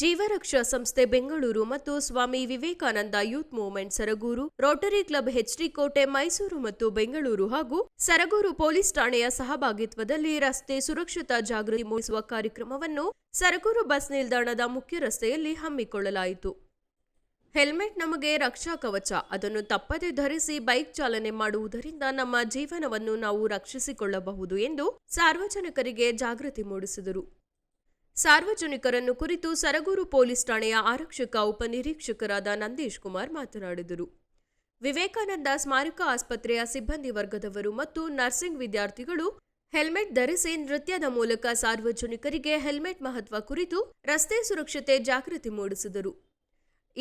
ಜೀವರಕ್ಷಾ ಸಂಸ್ಥೆ ಬೆಂಗಳೂರು ಮತ್ತು Swami Vivekananda youth movement Saragur, Rotary club HD Kote Mysuru ಮತ್ತು ಬೆಂಗಳೂರು ಹಾಗೂ ಸರಗೂರು ಪೊಲೀಸ್ ಠಾಣೆಯ ಸಹಭಾಗಿತ್ವದಲ್ಲಿ ರಸ್ತೆ ಸುರಕ್ಷತಾ ಜಾಗೃತಿ ಮೂಡಿಸುವ ಕಾರ್ಯಕ್ರಮವನ್ನು ಸರಗೂರು ಬಸ್ ನಿಲ್ದಾಣದ ಮುಖ್ಯ ರಸ್ತೆಯಲ್ಲಿ ಹಮ್ಮಿಕೊಳ್ಳಲಾಯಿತು. ಹೆಲ್ಮೆಟ್ ನಮಗೆ ರಕ್ಷಾ ಕವಚ, ಅದನ್ನು ತಪ್ಪದೆ ಧರಿಸಿ ಬೈಕ್ ಚಾಲನೆ ಮಾಡುವುದರಿಂದ ನಮ್ಮ ಜೀವನವನ್ನು ನಾವು ರಕ್ಷಿಸಿಕೊಳ್ಳಬಹುದು ಎಂದು ಸಾರ್ವಜನಿಕರಿಗೆ ಜಾಗೃತಿ ಮೂಡಿಸಿದರು. ಸಾರ್ವಜನಿಕರನ್ನು ಕುರಿತು ಸರಗೂರು ಪೊಲೀಸ್ ಠಾಣೆಯ ಆರಕ್ಷಕ ಉಪನಿರೀಕ್ಷಕರಾದ ನಂದೀಶ್ ಕುಮಾರ್ ಮಾತನಾಡಿದರು. ವಿವೇಕಾನಂದ ಸ್ಮಾರಕ ಆಸ್ಪತ್ರೆಯ ಸಿಬ್ಬಂದಿ ವರ್ಗದವರು ಮತ್ತು ನರ್ಸಿಂಗ್ ವಿದ್ಯಾರ್ಥಿಗಳು ಹೆಲ್ಮೆಟ್ ಧರಿಸಿ ನೃತ್ಯದ ಮೂಲಕ ಸಾರ್ವಜನಿಕರಿಗೆ ಹೆಲ್ಮೆಟ್ ಮಹತ್ವ ಕುರಿತು ರಸ್ತೆ ಸುರಕ್ಷತೆ ಜಾಗೃತಿ ಮೂಡಿಸಿದರು.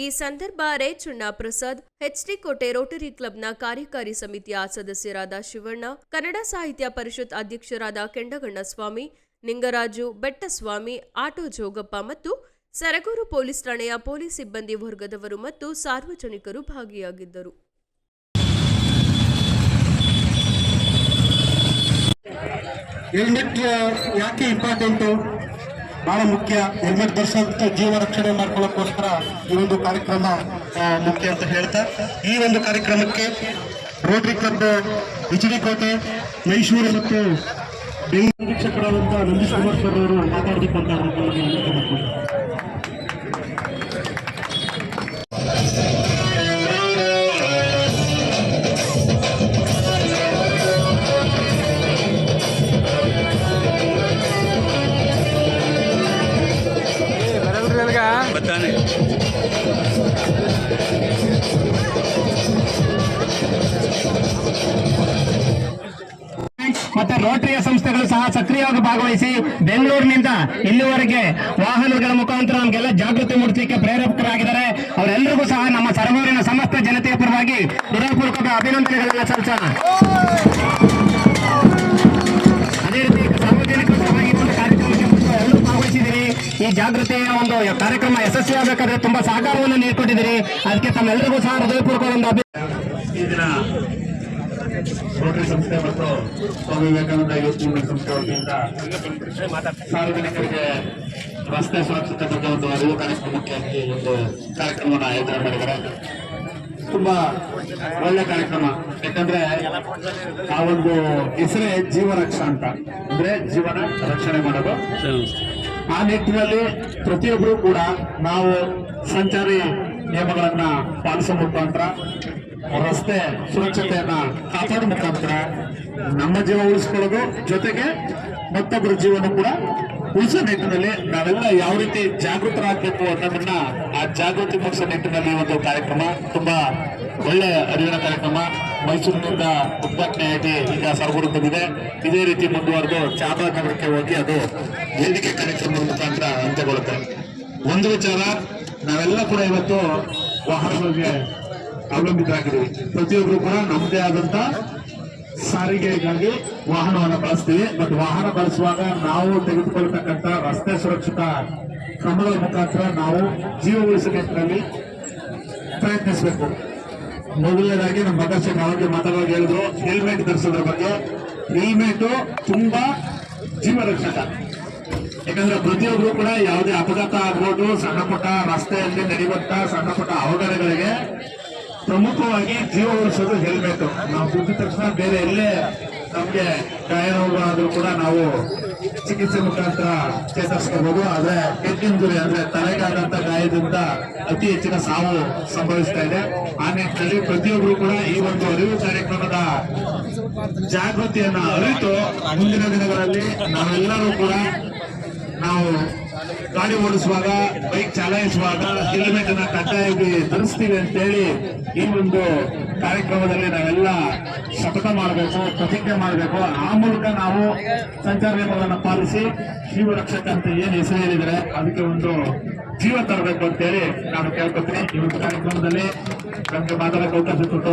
ಈ ಸಂದರ್ಭ ರೇಚಣ್ಣ ಪ್ರಸಾದ್ ಕೋಟೆ ರೋಟರಿ ಕ್ಲಬ್ನ ಕಾರ್ಯಕಾರಿ ಸಮಿತಿಯ ಸದಸ್ಯರಾದ ಶಿವಣ್ಣ, ಕನ್ನಡ ಸಾಹಿತ್ಯ ಪರಿಷತ್ ಅಧ್ಯಕ್ಷರಾದ ಕೆಂಡಗಣ್ಣ ಸ್ವಾಮಿ, ನಿಂಗರಾಜು ಬೆಟ್ಟಸ್ವಾಮಿ, ಆಟೋ ಜೋಗಪ್ಪ ಮತ್ತು ಸರಗೂರು ಪೊಲೀಸ್ ಠಾಣೆಯ ಪೊಲೀಸ್ ಸಿಬ್ಬಂದಿ ವರ್ಗದವರು ಮತ್ತು ಸಾರ್ವಜನಿಕರು ಭಾಗಿಯಾಗಿದ್ದರು. ಯಾಕೆ ಬಹಳ ಮುಖ್ಯ. ಹೆಲ್ಮೆಟ್ ಧರಿಸೋಂಥ ಜೀವ ರಕ್ಷಣೆ ಮಾಡ್ಕೊಳ್ಳೋಕ್ಕೋಸ್ಕರ ಈ ಒಂದು ಕಾರ್ಯಕ್ರಮ ಮುಖ್ಯ ಅಂತ ಹೇಳ್ತಾ. ಈ ಒಂದು ಕಾರ್ಯಕ್ರಮಕ್ಕೆ ರೋಟರಿ ಕ್ಲಬ್ ಕೋಟೆ, ಮೈಸೂರು ಮತ್ತು ಬೆಂಗಳೂರು ನಿರೀಕ್ಷಕರಾದಂಥ ನಂದೀಶ್ ಕುಮಾರ್ ಸರ್ ಅವರು ಮಾತಾಡಬೇಕು ಬತ್ತಾನೆ ಮತ್ತೆ ರೋಟರಿಯ ಸಂಸ್ಥೆಗಳು ಸಹ ಸಕ್ರಿಯವಾಗಿ ಭಾಗವಹಿಸಿ ಬೆಂಗಳೂರಿನಿಂದ ಇಲ್ಲಿವರೆಗೆ ವಾಹನಗಳ ಮುಖಾಂತರ ನಮಗೆಲ್ಲ ಜಾಗೃತಿ ಮೂಡಿಸಲಿಕ್ಕೆ ಪ್ರೇರೇಪಕರಾಗಿದ್ದಾರೆ. ಅವರೆಲ್ಲರಿಗೂ ಸಹ ನಮ್ಮ ಸರಗೂರಿನ ಸಮಸ್ತ ಜನತೆಯ ಪರವಾಗಿ ಹೃದಯಪೂರ್ವಕ ಅಭಿನಂದನೆಗಳನ್ನು ಸಲ್ಲಿಸೋಣ ಈ ಜಾಗೃತಿಯ ಒಂದು ಕಾರ್ಯಕ್ರಮ ಯಶಸ್ವಿ ಆಗಬೇಕಾದ್ರೆ ತುಂಬಾ ಸಹಕಾರವನ್ನು ನೀಡಿಕೊಟ್ಟಿದ್ದೀರಿ. ಅದಕ್ಕೆ ತಮ್ಮೆಲ್ಲರಿಗೂ ಸಹ ಹೃದಯಪೂರ್ವಕ ಒಂದು ಸ್ವಾಮಿ ಸಂಸ್ಥೆ ಮತ್ತು ಸ್ವಾಮಿ ವಿವೇಕಾನಂದ ಮೂವ್ಮೆಂಟ್ ಸಂಸ್ಥೆ ವತಿಯಿಂದ ಸಾರ್ವಜನಿಕರಿಗೆ ರಸ್ತೆ ಸುರಕ್ಷತೆ ಬಗ್ಗೆ ಒಂದು ಅರಿವು ಕಾರ್ಯಕ್ರಮಕ್ಕೆ ಒಂದು ಕಾರ್ಯಕ್ರಮವನ್ನು ಆಯೋಜನೆ ಮಾಡಿದ್ದಾರೆ. ತುಂಬಾ ಒಳ್ಳೆ ಕಾರ್ಯಕ್ರಮ. ಯಾಕಂದ್ರೆ ಆ ಒಂದು ಹೆಸರೇ ಜೀವರಕ್ಷಾ ಅಂತ. ಅಂದ್ರೆ ಜೀವನ ರಕ್ಷಣೆ ಮಾಡೋದು. ಆ ನಿಟ್ಟಿನಲ್ಲಿ ಪ್ರತಿಯೊಬ್ಬರು ಕೂಡ ನಾವು ಸಂಚಾರಿ ನಿಯಮಗಳನ್ನ ಪಾಲಿಸುವ ಮುಖಾಂತರ ರಸ್ತೆ ಸುರಕ್ಷತೆಯನ್ನ ಕಾಪಾಡೋ ಮುಖಾಂತರ ನಮ್ಮ ಜೀವ ಉಳಿಸ್ಕೊಳ್ಳೋದು, ಜೊತೆಗೆ ಮತ್ತೊಬ್ಬರ ಜೀವನ ಕೂಡ ಉಳಿಸೋ ನಿಟ್ಟಿನಲ್ಲಿ ನಾವೆಲ್ಲ ಯಾವ ರೀತಿ ಜಾಗೃತರಾಗಬೇಕು ಅನ್ನೋದನ್ನ ಆ ಜಾಗೃತಿ ಮೂಡಿಸೋ ನಿಟ್ಟಿನಲ್ಲಿ ಒಂದು ಕಾರ್ಯಕ್ರಮ ತುಂಬಾ ಒಳ್ಳೆ ಅರಿವಿನ ಕಾರ್ಯಕ್ರಮ ಮೈಸೂರಿನಿಂದ ಉದ್ಘಾಟನೆಯಾಗಿ ಈಗ ಸರಗೂರು ಬಂದಿದೆ. ಇದೇ ರೀತಿ ಮುಂದುವರೆದು ಚಾಮರಾಜನಗರಕ್ಕೆ ಹೋಗಿ ಅದು ವೇದಿಕೆ ಕಾರ್ಯಕ್ರಮದ ಮುಖಾಂತರ ಅಂತ್ಯಗೊಳ್ಳುತ್ತೆ. ಒಂದು ವಿಚಾರ, ನಾವೆಲ್ಲ ಕೂಡ ಇವತ್ತು ವಾಹನಗಳಿಗೆ ಅವಲಂಬಿತರಾಗಿದ್ದೀವಿ. ಪ್ರತಿಯೊಬ್ಬರು ಕೂಡ ನಮ್ಮದೇ ಆದಂತ ಸಾರಿಗೆಗಾಗಿ ವಾಹನವನ್ನು ಬಳಸ್ತೀವಿ. ಬಟ್ ವಾಹನ ಬಳಸುವಾಗ ನಾವು ತೆಗೆದುಕೊಳ್ತಕ್ಕಂಥ ರಸ್ತೆ ಸುರಕ್ಷತಾ ಕ್ರಮಗಳ ಮುಖಾಂತರ ನಾವು ಜೀವ ನಿಟ್ಟಿನಲ್ಲಿ ಪ್ರಯತ್ನಿಸಬೇಕು. ಮೊದಲನೇದಾಗಿ ನಮ್ಮ ಸಿಂಗ್ ಅವಾಗೆ ಮಾತಾಡುವಾಗ ಹೇಳಿದ್ರು ಹೆಲ್ಮೆಟ್ ಧರಿಸೋದ್ರ ಬಗ್ಗೆ. ಹೆಲ್ಮೆಟ್ ತುಂಬಾ ಜೀವ ರಕ್ಷಕ ಯಾಕಂದ್ರೆ ಪ್ರತಿಯೊಬ್ರು ಕೂಡ ಯಾವುದೇ ಅಪಘಾತ ಆಗ್ಬೋದು ಸಣ್ಣ ಪುಟ್ಟ ರಸ್ತೆಯಲ್ಲಿ ನಡೆಯುವಂತ ಸಣ್ಣ ಪುಟ್ಟ ಅವಘಡಗಳಿಗೆ ಪ್ರಮುಖವಾಗಿ ಜೀವ ಉಳಿಸೋದು ಹೆಲ್ಮೆಟ್ ನಾವು ದುಡ್ಡಿದ ತಕ್ಷಣ ಬೇರೆ ಎಲ್ಲೇ ನಮ್ಗೆ ಗಾಯ ಕೂಡ ನಾವು ಚಿಕಿತ್ಸೆ ಮುಖಾಂತರ ಚೇತರಿಸ್ಕೋಬಹುದು ಆದ್ರೆ ಇಂಜುರಿ ಅಂದ್ರೆ ತಲೆಗಾದಂತ ಗಾಯದಿಂದ ಅತಿ ಹೆಚ್ಚಿನ ಸಾವು ಸಂಭವಿಸ್ತಾ ಇದೆ. ಆ ನಿಟ್ಟಿನಲ್ಲಿ ಪ್ರತಿಯೊಬ್ಬರು ಕೂಡ ಈ ಒಂದು ಅರಿವು ಕಾರ್ಯಕ್ರಮದ ಜಾಗೃತಿಯನ್ನ ಅರಿತು ಮುಂದಿನ ದಿನಗಳಲ್ಲಿ ನಾವೆಲ್ಲರೂ ಕೂಡ ನಾವು ಗಾಡಿ ಓಡಿಸುವಾಗ ಬೈಕ್ ಚಲಾಯಿಸುವಾಗ ಹೆಲ್ಮೆಟ್ ಅನ್ನ ಕಡ್ಡಾಯವಾಗಿ ಧರಿಸ್ತೀವಿ ಅಂತೇಳಿ ಈ ಒಂದು ಕಾರ್ಯಕ್ರಮದಲ್ಲಿ ನಾವೆಲ್ಲ ಶಪಥ ಮಾಡಬೇಕು, ಪ್ರತಿಜ್ಞೆ ಮಾಡಬೇಕು. ಆ ಮೂಲಕ ನಾವು ಸಂಚಾರ ನಿಯಮಗಳನ್ನು ಪಾಲಿಸಿ ಜೀವ ರಕ್ಷಕ ಅಂತ ಏನ್ ಹೆಸರು ಹೇಳಿದರೆ ಅದಕ್ಕೆ ಒಂದು ಜೀವ ತರಬೇಕು ಅಂತೇಳಿ ನಾನು ಕೇಳ್ಕೊತೀನಿ. ಈ ಒಂದು ಕಾರ್ಯಕ್ರಮದಲ್ಲಿ ನಮಗೆ ಮಾತಾಡಕ್ಕೆ ಅವಕಾಶ ಕೊಟ್ಟು